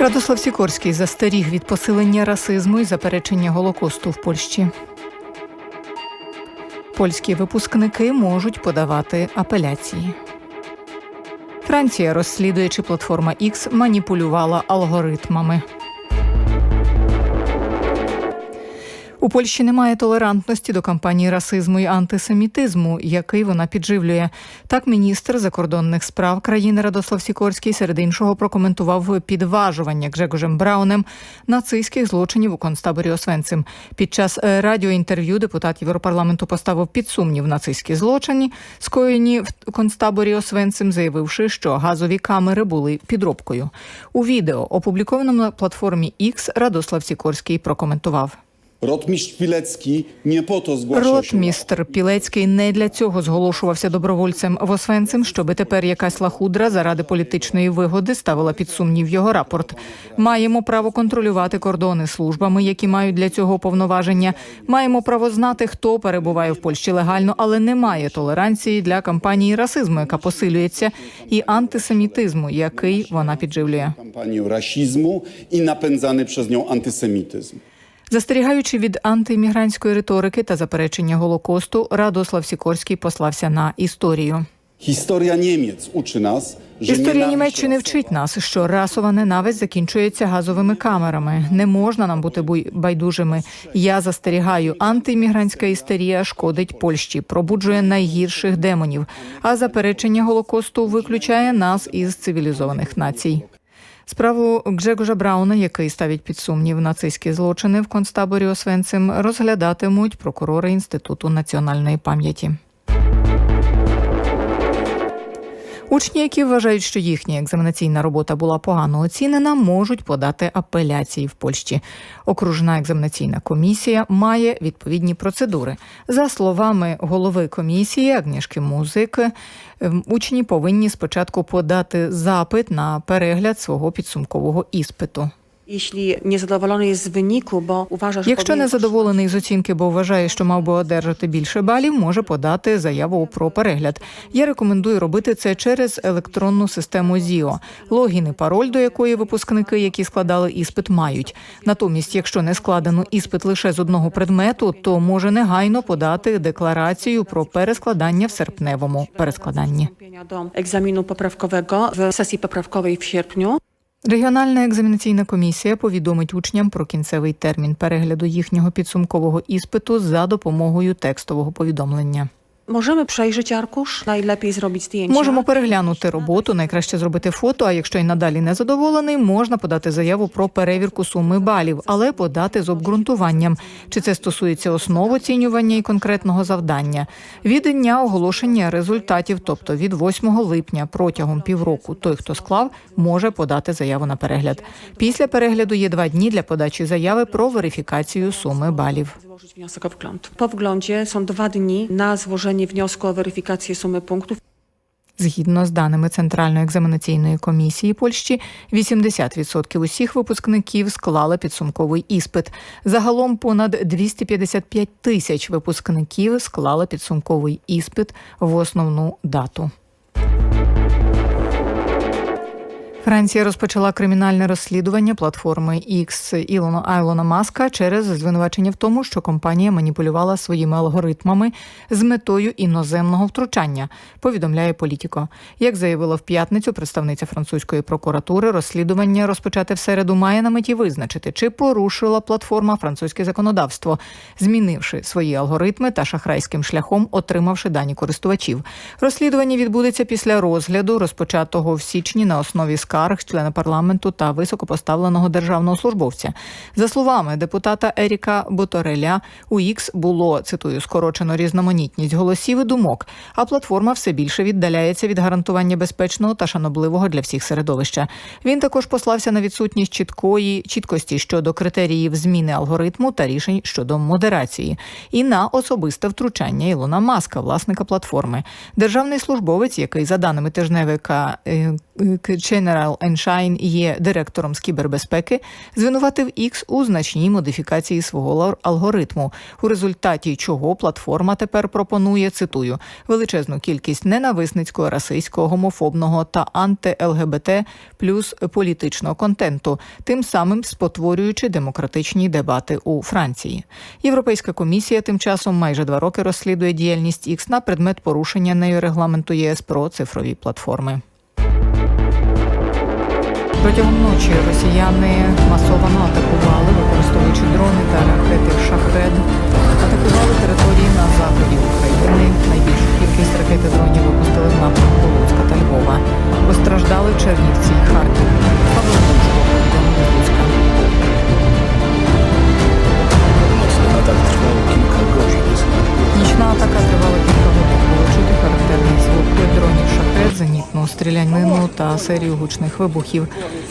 Радослав Сікорський застеріг від посилення расизму і заперечення Голокосту в Польщі. Польські випускники можуть подавати апеляції. Франція розслідує, чи платформа X маніпулювала алгоритмами. У Польщі немає толерантності до кампанії расизму і антисемітизму, який вона підживлює. Так, міністр закордонних справ країни Радослав Сікорський серед іншого прокоментував підважування Гжегожем Браунем нацистських злочинів у концтаборі Освенцим. Під час е, радіоінтерв'ю депутат Європарламенту поставив під сумнів нацистські злочини, скоєні в концтаборі Освенцим, заявивши, що газові камери були підробкою. У відео, опублікованому на платформі X, Радослав Сікорський прокоментував. Rotmistrz Pilecki nie po to zgłaszał. Ротмістр Пілецький не для цього зголошувався добровольцем в Освенцим, щоби тепер якась лахудра заради політичної вигоди ставила під сумнів його рапорт. Маємо право контролювати кордони службами, які мають для цього повноваження. Маємо право знати, хто перебуває в Польщі легально, але немає толеранції для кампанії расизму, яка посилюється, і антисемітизму, який вона підживлює. kampanię rasizmu i napędzany przez nią antysemityzm. Застерігаючи від антиіммігрантської риторики та заперечення Голокосту, Радослав Сікорський послався на історію. Niemiec uczy nas, że Історія Німеччини вчить нас, що расова ненависть закінчується газовими камерами. Не можна нам бути байдужими. Я застерігаю, антиіммігрантська істерія шкодить Польщі, пробуджує найгірших демонів. А заперечення голокосту виключає нас із цивілізованих націй. Справу Гжегожа Брауна, який ставить під сумнів нацистські злочини в концтаборі Освенцим, розглядатимуть прокурори Інституту національної пам'яті. Учні, які вважають, що їхня екзаменаційна робота була погано оцінена, можуть подати апеляції в Польщі. Окружна екзаменаційна комісія має відповідні процедури. За словами голови комісії Агнішки Музик, ем, учні повинні спочатку подати запит на перегляд свого підсумкового іспиту. Якщо не задоволений з оцінки, бо вважає, що мав би одержати більше балів, може подати заяву про перегляд. Я рекомендую робити це через електронну систему ЗІО, логін і пароль до якої випускники, які складали іспит, мають. Натомість, якщо не складено іспит лише з одного предмету, то може негайно подати декларацію про перескладання в серпневому перескладанні. do egzaminu poprawkowego w sesji poprawkowej w sierpniu. Регіональна екзаменаційна комісія повідомить учням про кінцевий термін перегляду їхнього підсумкового іспиту за допомогою текстового повідомлення. Możemy przejrzeć arkusz, najlepiej zrobić zdjęcia. Можемо переглянути роботу, найкраще зробити фото. А якщо й надалі не задоволений, можна подати заяву про перевірку суми балів, але подати з обґрунтуванням, чи це стосується основ оцінювання і конкретного завдання. Від дня оголошення результатів, тобто від 8 липня протягом півроку, той, хто склав, може подати заяву на перегляд. Після перегляду є два дні для подачі заяви про верифікацію суми балів. Wgląd. Po wglądzie są dwa dni na złożenie wniosku o weryfikację sumy punktów. Згідно з даними Центральної екзаменаційної комісії Польщі, 80% усіх випускників склали підсумковий іспит. Загалом понад 255 тисяч випускників склали підсумковий іспит в основну дату. Франція розпочала кримінальне розслідування платформи X Ілона Айлона Маска через звинувачення в тому, що компанія маніпулювала своїми алгоритмами з метою іноземного втручання. Повідомляє Політіко. Як заявила в п'ятницю представниця французької прокуратури, розслідування розпочате в середу має на меті визначити, чи порушила платформа французьке законодавство, змінивши свої алгоритми та шахрайським шляхом отримавши дані користувачів. Розслідування відбудеться після розгляду, розпочатого в січні на основі скарг члена парламенту та високопоставленого державного службовця. За словами депутата Еріка Ботореля, у X було цитую скорочено різноманітність голосів і думок. А платформа все більше віддаляється від гарантування безпечного та шанобливого для всіх середовища. Він також послався на відсутність чіткої чіткості щодо критеріїв зміни алгоритму та рішень щодо модерації, і на особисте втручання Ілона Маска, власника платформи. Державний службовець, який за даними тижневика е, General Enshine є директором з кібербезпеки, звинуватив X у значній модифікації свого алгоритму, у результаті чого платформа тепер пропонує цитую величезну кількість ненависницького, расистського, гомофобного та анти-ЛГБТ плюс політичного контенту, тим самим спотворюючи демократичні дебати у Франції. Європейська комісія тим часом майже два роки розслідує діяльність X на предмет порушення нею регламенту ЄС про цифрові платформи. Протягом ночі росіяни масовано атакували, використовуючи дрони та ракети Шахед. Атакували території на заході України. Найбільшу кількість ракет дронів випустили в напрямку Луцька та Львова. Постраждали Чернівці і Харків. Павло Луцька. Нічна атака тривала кілька годин. Було чути характерний звук дронів шахет, зенітну стрілянину та серію гучних вибухів.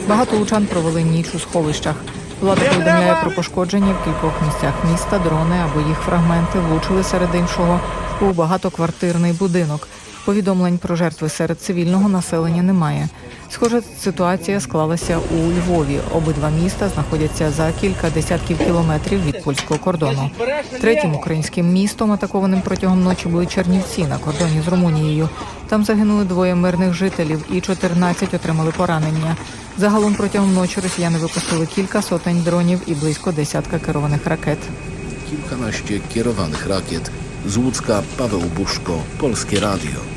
Багато лучан провели ніч у сховищах. Влада повідомляє про пошкодження в кількох місцях міста. Дрони або їх фрагменти влучили серед іншого у багатоквартирний будинок. Повідомлень про жертви серед цивільного населення немає. Схожа ситуація склалася у Львові. Обидва міста знаходяться за кілька десятків кілометрів від польського кордону. Третім українським містом, атакованим протягом ночі, були Чернівці на кордоні з Румунією. Там загинули двоє мирних жителів і 14 отримали поранення. Загалом протягом ночі росіяни випустили кілька сотень дронів і близько десятка керованих ракет. Kilkanaście kierowanych rakiet. Z Łódzka Paweł Buszko, Polskie Radio.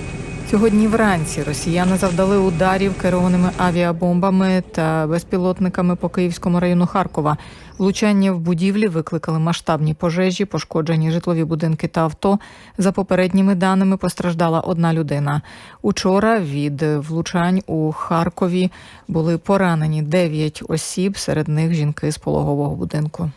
Сьогодні вранці росіяни завдали ударів керованими авіабомбами та безпілотниками по Київському району Харкова. Влучання в будівлі викликали масштабні пожежі, пошкоджені житлові будинки та авто. За попередніми даними постраждала одна людина. Учора від влучань у Харкові були поранені 9 осіб, серед них жінки з пологового будинку.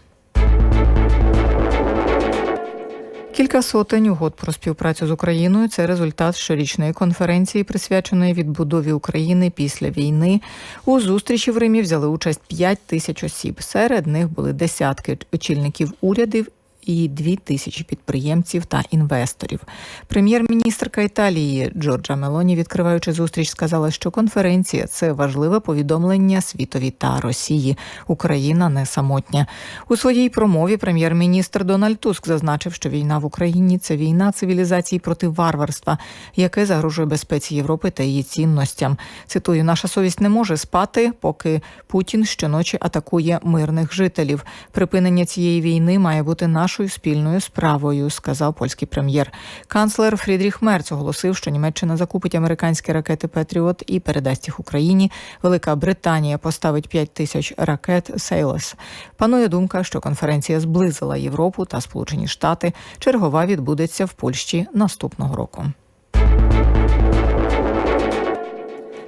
Кілька сотень угод про співпрацю з Україною це результат щорічної конференції, присвяченої відбудові України після війни. У зустрічі в Римі взяли участь 5 тисяч осіб. Серед них були десятки очільників урядів. І дві тисячі підприємців та інвесторів. Прем'єр-міністрка Італії Джорджа Мелоні, відкриваючи зустріч, сказала, що конференція це важливе повідомлення світові та Росії. Україна не самотня. У своїй промові прем'єр-міністр Дональд Туск зазначив, що війна в Україні це війна цивілізації проти варварства, яке загрожує безпеці Європи та її цінностям. Цитую: наша совість не може спати, поки Путін щоночі атакує мирних жителів. Припинення цієї війни має бути нашою спільною справою, сказав польський прем'єр. Канцлер Фрідріх Мерц оголосив, що Німеччина закупить американські ракети Петріот і передасть їх Україні. Велика Британія поставить 5 тисяч ракет Сейлес. Панує думка, що конференція зблизила Європу та Сполучені Штати. Чергова відбудеться в Польщі наступного року.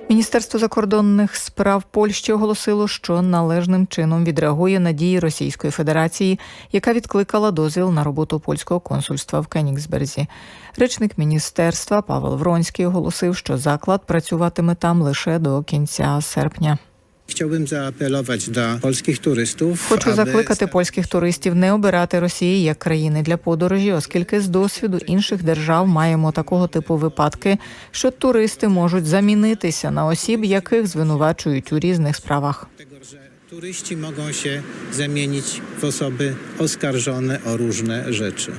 Міністерство закордонних справ Польщі оголосило, що належним чином відреагує на дії Російської Федерації, яка відкликала дозвіл на роботу польського консульства в Кенігсберзі. Речник міністерства Павел Вронський оголосив, що заклад працюватиме там лише до кінця серпня. Chciałbym zaapelować do polskich turystów. Хочу закликати польських туристів не обирати Росії як країни для подорожі, оскільки з досвіду інших держав маємо такого типу випадки, що туристи можуть замінитися на осіб, яких звинувачують у різних справах. Turyści mogą się zamienić w osoby oskarżone o różne rzeczy.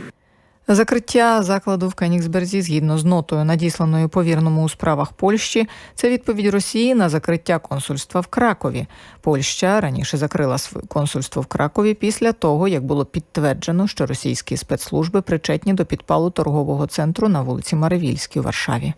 Закриття закладу в Кенігсберзі згідно з нотою, надісланою повірному у справах Польщі, це відповідь Росії на закриття консульства в Кракові. Польща раніше закрила консульство в Кракові після того, як було підтверджено, що російські спецслужби причетні до підпалу торгового центру на вулиці Маревільській у Варшаві.